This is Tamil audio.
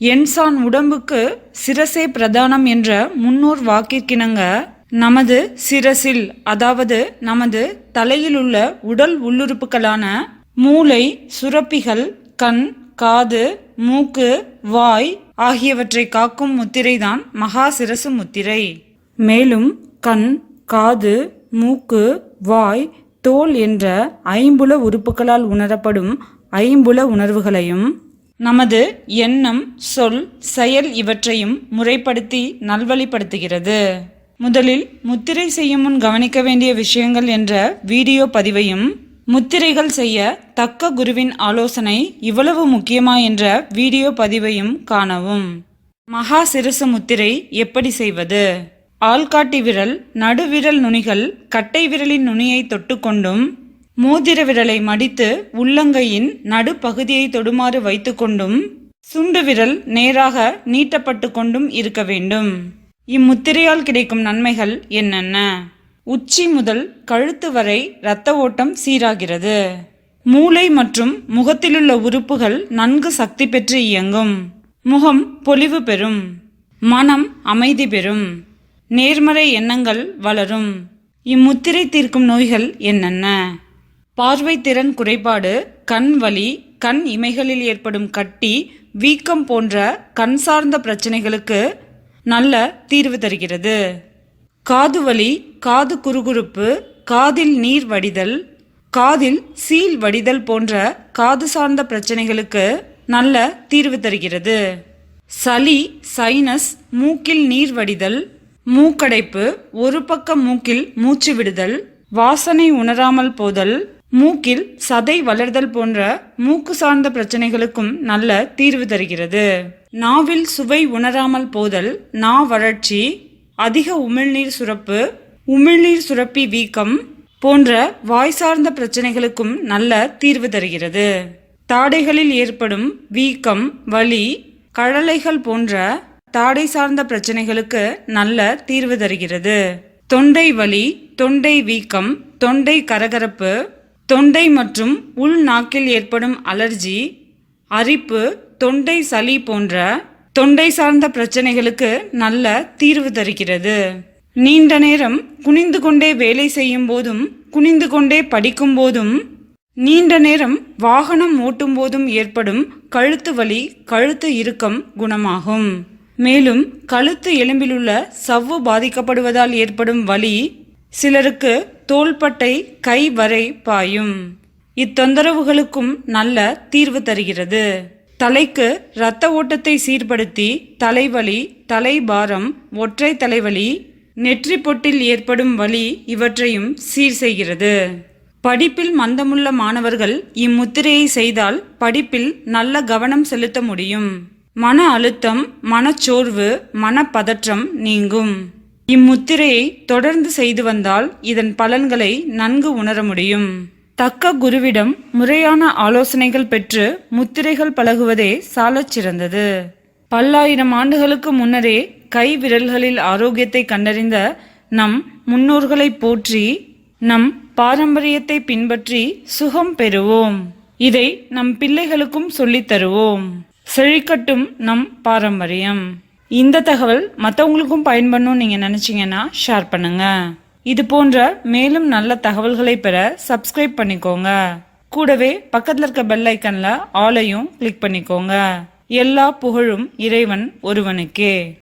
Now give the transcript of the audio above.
என்சான் உடம்புக்கு சிரசே பிரதானம் என்ற முன்னோர் வாக்கிற்கிணங்க நமது சிரசில் அதாவது நமது தலையில் உள்ள உடல் உள்ளுறுப்புகளான மூளை சுரப்பிகள் கண் காது மூக்கு வாய் ஆகியவற்றை காக்கும் முத்திரைதான் மகா சிரசு முத்திரை. மேலும் கண் காது மூக்கு வாய் தோல் என்ற ஐம்புல உறுப்புகளால் உணரப்படும் ஐம்புல உணர்வுகளையும் நமது எண்ணம் சொல் செயல் இவற்றையும் முறைப்படுத்தி நல்வழிப்படுத்துகிறது. முதலில் முத்திரை செய்யும் முன் கவனிக்க வேண்டிய விஷயங்கள் என்ற வீடியோ பதிவையும் முத்திரைகள் செய்ய தக்க குருவின் ஆலோசனை இவ்வளவு முக்கியமா என்ற வீடியோ பதிவையும் காணவும். மகா சிரசு முத்திரை எப்படி செய்வது? ஆள்காட்டி விரல் நடுவிரல் நுனிகள் கட்டை விரலின் நுனியை தொட்டுக்கொண்டும் மோதிர விரலை மடித்து உள்ளங்கையின் நடுப்பகுதியை தொடுமாறு வைத்துக்கொண்டும் சுண்டு விரல் நேராக நீட்டப்பட்டு கொண்டும் இருக்க வேண்டும். இம்முத்திரையால் கிடைக்கும் நன்மைகள் என்னென்ன? உச்சி முதல் கழுத்து வரை இரத்த ஓட்டம் சீராகிறது. மூளை மற்றும் முகத்திலுள்ள உறுப்புகள் நன்கு சக்தி பெற்று இயங்கும். முகம் பொலிவு பெறும். மனம் அமைதி பெறும். நேர்மறை எண்ணங்கள் வளரும். இம்முத்திரை தீர்க்கும் நோய்கள் என்னென்ன? பார்வை திறன் குறைபாடு கண் வலி கண் இமைகளில் ஏற்படும் கட்டி வீக்கம் போன்ற கண் சார்ந்த பிரச்சனைகளுக்கு நல்ல தீர்வு தருகிறது. காது வலி காது குறுகுறுப்பு காதில் நீர் வடிதல் காதில் சீல் வடிதல் போன்ற காது சார்ந்த பிரச்சனைகளுக்கு நல்ல தீர்வு தருகிறது. சளி சைனஸ் மூக்கில் நீர் வடிதல் மூக்கடைப்பு ஒரு பக்க மூக்கில் மூச்சு விடுதல் வாசனை உணராமல் போதல் மூக்கில் சதை வளர்தல் போன்ற மூக்கு சார்ந்த பிரச்சனைகளுக்கும் நல்ல தீர்வு தருகிறது. நாவில் சுவை உணராமல் போதல் நா வறட்சி அதிக உமிழ்நீர் சுரப்பு உமிழ்நீர் சுரப்பி வீக்கம் போன்ற வாய் சார்ந்த பிரச்சனைகளுக்கும் நல்ல தீர்வு தருகிறது. தாடைகளில் ஏற்படும் வீக்கம் வலி கழலைகள் போன்ற தாடை சார்ந்த பிரச்சனைகளுக்கு நல்ல தீர்வு தருகிறது. தொண்டை வலி தொண்டை வீக்கம் தொண்டை கரகரப்பு தொண்டை மற்றும் உள் நாக்கில் ஏற்படும் அலர்ஜி அரிப்பு தொண்டை சளி போன்ற தொண்டை சார்ந்த பிரச்சனைகளுக்கு நல்ல தீர்வு தருகிறது. நீண்ட நேரம் குனிந்து கொண்டே வேலை செய்யும் போதும் குனிந்து கொண்டே படிக்கும் போதும் நீண்ட நேரம் வாகனம் ஓட்டும் போதும் ஏற்படும் கழுத்து வலி கழுத்து இறுக்கம் குணமாகும். மேலும் கழுத்து எலும்பிலுள்ள சவ்வு பாதிக்கப்படுவதால் ஏற்படும் வலி சிலருக்கு தோள்பட்டை கை வரை பாயும். இத்தொந்தரவுகளுக்கும் நல்ல தீர்வு தருகிறது. தலைக்கு இரத்த ஓட்டத்தை சீர்படுத்தி தலைவலி தலைபாரம் ஒற்றை தலைவலி நெற்றி பொட்டில் ஏற்படும் வலி இவற்றையும் சீர் செய்கிறது. படிப்பில் மந்தமுள்ள மாணவர்கள் இம்முத்திரையை செய்தால் படிப்பில் நல்ல கவனம் செலுத்த முடியும். மன அழுத்தம் மனச்சோர்வு மனப்பதற்றம் நீங்கும். இம்முத்திரையை தொடர்ந்து செய்து வந்தால் இதன் பலன்களை நன்கு உணர முடியும். தக்க குருவிடம் முறையான ஆலோசனைகள் பெற்று முத்திரைகள் பழகுவதே சாலச் சிறந்தது. பல்லாயிரம் ஆண்டுகளுக்கு முன்னரே கை விரல்களில் ஆரோக்கியத்தை கண்டறிந்த நம் முன்னோர்களை போற்றி நம் பாரம்பரியத்தை பின்பற்றி சுகம் பெறுவோம். இதை நம் பிள்ளைகளுக்கும் சொல்லித் தருவோம். செழிக்கட்டும் நம் பாரம்பரியம். இந்த தகவல் மற்றவங்களுக்கும் பயன்படணும்னு நீங்கள் நினச்சிங்கன்னா ஷேர் பண்ணுங்க. இது போன்ற மேலும் நல்ல தகவல்களை பெற சப்ஸ்கிரைப் பண்ணிக்கோங்க. கூடவே பக்கத்தில் இருக்க பெல் ஐக்கன்ல ஆலையும் கிளிக் பண்ணிக்கோங்க. எல்லா புகழும் இறைவன் ஒருவனுக்கே.